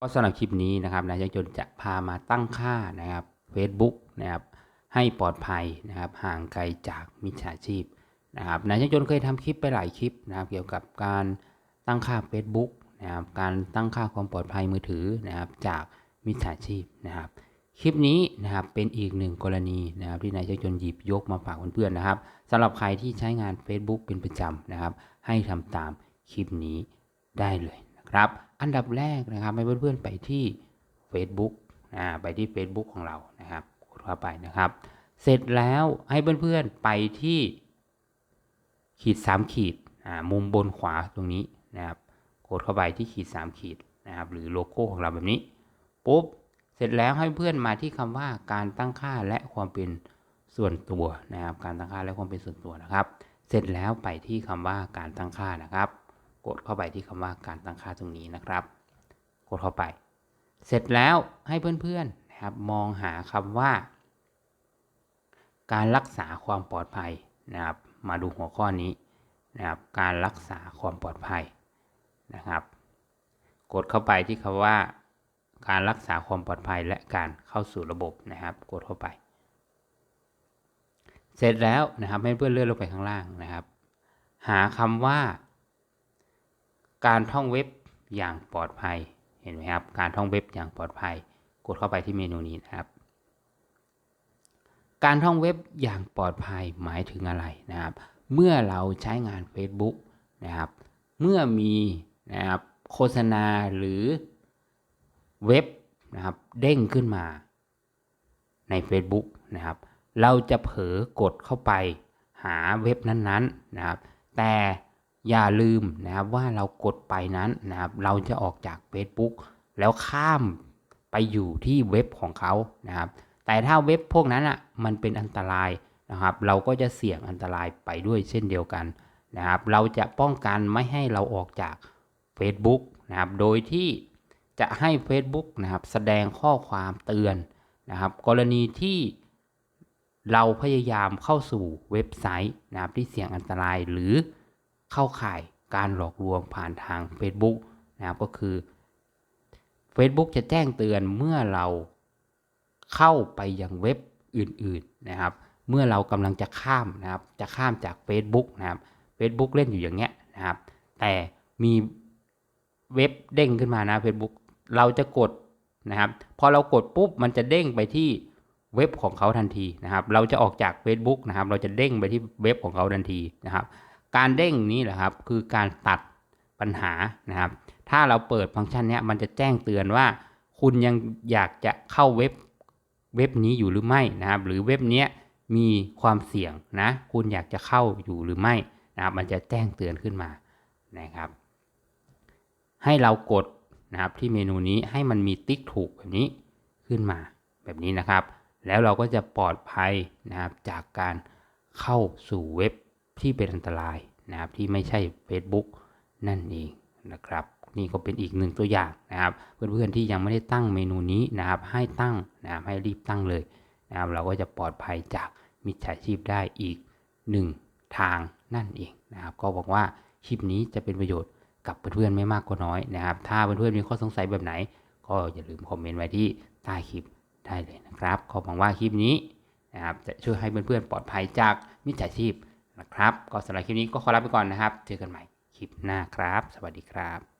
ก็สำหรับคลิปนี้นะครับนายช่างจนจะพามาตั้งค่านะครับ Facebook นะครับให้ปลอดภัยนะครับห่างไกลจากมิจฉาชีพนะครับนายช่างจนเคยทำคลิปไปหลายคลิปนะครับ เกี่ยวกับการตั้งค่า Facebook นะครับการตั้งค่าความปลอดภัยมือถือนะครับจากมิจฉาชีพนะครับ คลิปนี้นะครับเป็นอีกหนึ่งกรณีนะครับที่นายช่างจนหยิบยกมาฝากเพื่อนๆนะครับสำหรับใครที่ใช้งาน Facebook เป็นประจำนะครับ ให้ทำตามคลิปนี้ได้เลย ครับ อันดับแรกนะครับให้เพื่อนๆไปที่ Facebook นะไปที่ Facebook ของเรานะครับกดเข้าไปนะครับ เสร็จแล้วให้เพื่อนๆไปที่ ขีด 3 ขีดมุมบนขวาตรงนี้นะครับกดเข้าไปที่ขีด 3 ขีดนะครับหรือโลโก้ของเราแบบนี้ปุ๊บเสร็จแล้วให้เพื่อนมาที่คำว่าการตั้งค่าและความเป็นส่วนตัวนะครับ การตั้งค่าและความเป็นส่วนตัวนะครับ เสร็จแล้วไปที่คำว่าการตั้งค่านะครับ กดเข้าไปที่คำว่าการตั้งค่าตรงนี้นะครับ กดเข้าไป เสร็จแล้วให้เพื่อนๆนะครับมองหาคำว่า การรักษาความปลอดภัยนะครับ มาดูหัวข้อนี้นะครับการรักษาความปลอดภัยนะครับ กดเข้าไปที่คำว่า การรักษาความปลอดภัยและการเข้าสู่ระบบนะครับ กดเข้าไป เสร็จแล้วนะครับให้เพื่อนเลื่อนลงไปข้างล่างนะครับ หาคำว่า การท่องเว็บอย่างปลอดภัย เห็นไหมครับ การท่องเว็บอย่างปลอดภัย กดเข้าไปที่เมนูนี้นะครับ การท่องเว็บอย่างปลอดภัยหมายถึงอะไรนะครับ เมื่อเราใช้งาน Facebook นะครับ เมื่อมีนะครับโฆษณาหรือเว็บนะครับเด้งขึ้นมาใน Facebook นะครับ เราจะเผลอกดเข้าไปหาเว็บนั้นๆนะครับ แต่ อย่าลืมนะครับว่าเรากดไปนั้นนะครับ เราจะออกจาก Facebook แล้วข้ามไปอยู่ที่เว็บของเขานะครับ แต่ถ้าเว็บพวกนั้นอะมันเป็นอันตรายนะครับ เราก็จะเสี่ยงอันตรายไปด้วยเช่นเดียวกันนะครับ เราจะป้องกันไม่ให้เราออกจาก Facebook นะครับ โดยที่จะให้ Facebook นะครับ แสดงข้อความเตือนนะครับ กรณีที่เราพยายามเข้าสู่เว็บไซต์นะครับที่เสี่ยงอันตรายหรือ เข้าข่ายการหลอกลวงผ่านทาง Facebook นะครับก็คือ Facebook จะแจ้งเตือนเมื่อเราเข้าไปยังเว็บอื่นๆนะครับ เมื่อเรากำลังจะข้ามนะครับ จะข้ามจาก Facebook นะครับ Facebook เล่นอยู่อย่างเงี้ยนะครับ แต่มีเว็บเด้งขึ้นมานะ Facebook เราจะกดนะครับ พอเรากดปุ๊บมันจะเด้งไปที่เว็บของเขาทันทีนะครับ เราจะออกจาก Facebook นะครับ เราจะเด้งไปที่เว็บของเขาทันทีนะครับ การเด้งนี้แหละครับ คือการตัดปัญหานะครับ ถ้าเราเปิดฟังก์ชันนี้มันจะแจ้งเตือนว่า คุณยังอยากจะเข้าเว็บเว็บนี้อยู่หรือไม่นะครับ หรือเว็บนี้มีความเสี่ยงนะ คุณอยากจะเข้าอยู่หรือไม่นะครับ มันจะแจ้งเตือนขึ้นมานะครับ ให้เรากดนะครับที่เมนูนี้ให้มันมีติ๊กถูกแบบนี้ขึ้นมาแบบนี้นะครับ แล้วเราก็จะปลอดภัยนะครับจากการเข้าสู่เว็บ ที่เป็นอันตรายนะครับที่ไม่ใช่ Facebook นั่นเองนะครับ นี่ก็เป็นอีกหนึ่งตัวอย่างนะครับ เพื่อนๆที่ยังไม่ได้ตั้งเมนูนี้นะครับ ให้ตั้งนะครับให้รีบตั้งเลยนะครับเราก็จะปลอดภัยจากมิจฉาชีพได้อีกหนึ่งทางนั่นเองนะครับ ก็หวังว่าคลิปนี้จะเป็นประโยชน์กับเพื่อนๆไม่มากก็น้อยนะครับ ถ้าเพื่อนๆมีข้อสงสัยแบบไหน ก็อย่าลืมคอมเมนต์ไว้ที่ใต้คลิปได้เลยนะครับ ขอหวังว่าคลิปนี้นะครับจะช่วยให้เพื่อนๆปลอดภัยจากมิจฉาชีพ นะครับ ก็สำหรับคลิปนี้ก็ขอลาไปก่อนนะครับ เจอกันใหม่คลิปหน้าครับ สวัสดีครับ